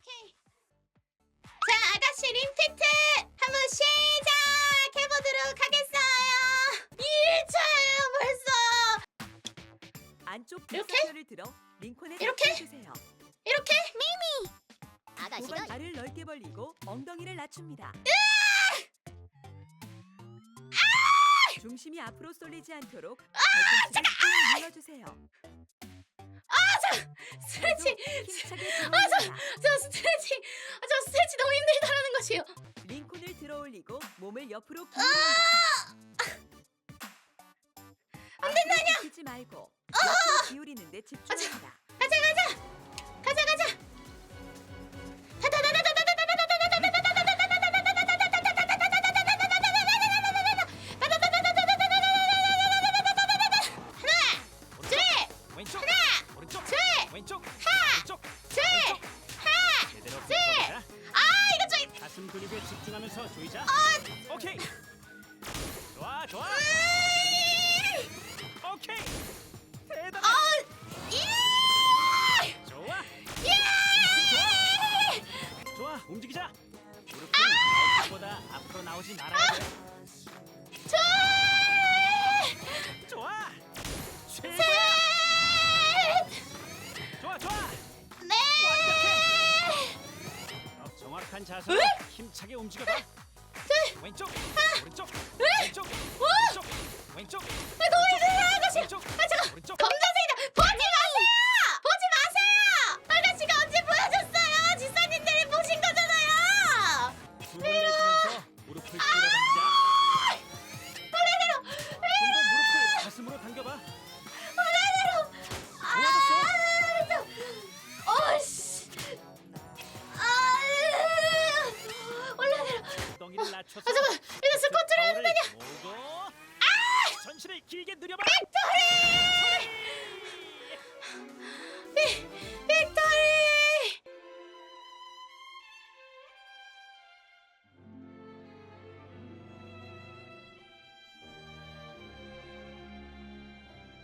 오케이. 자, 아가씨 림피트 한번 시작해보도록 하겠어요. 1차예요, 벌써. 안쪽 이렇게? 들어 링콘에 이렇게? 주세요. 이렇게? 고관 발을 넓게 벌리고 엉덩이를 낮춥니다. 중심이 앞으로 쏠리지 않도록 발꿈치를 꾹 눌러주세요. 스트레칭. 힘차게 들어올립니다. 저 스트레칭. 아, 저 스트레칭 너무 힘들다라는 것이요. 링콘을 들어올리고 몸을 옆으로 기울입니다. 안 된다냐? 지지 말고 옆으로 기울이는 데 집중합니다. 근육에 집중하면서 조이자. 오케이. 좋아 좋아. 오케이. 대단해. 어, 예! 좋아. 예! 좋아. 움직이자. 무릎은 발보다 앞으로 나오지 말아야 돼 자세로 힘차게 움직여봐. 왼쪽. 왼쪽 전신을 길게 늘려봐. 빅토리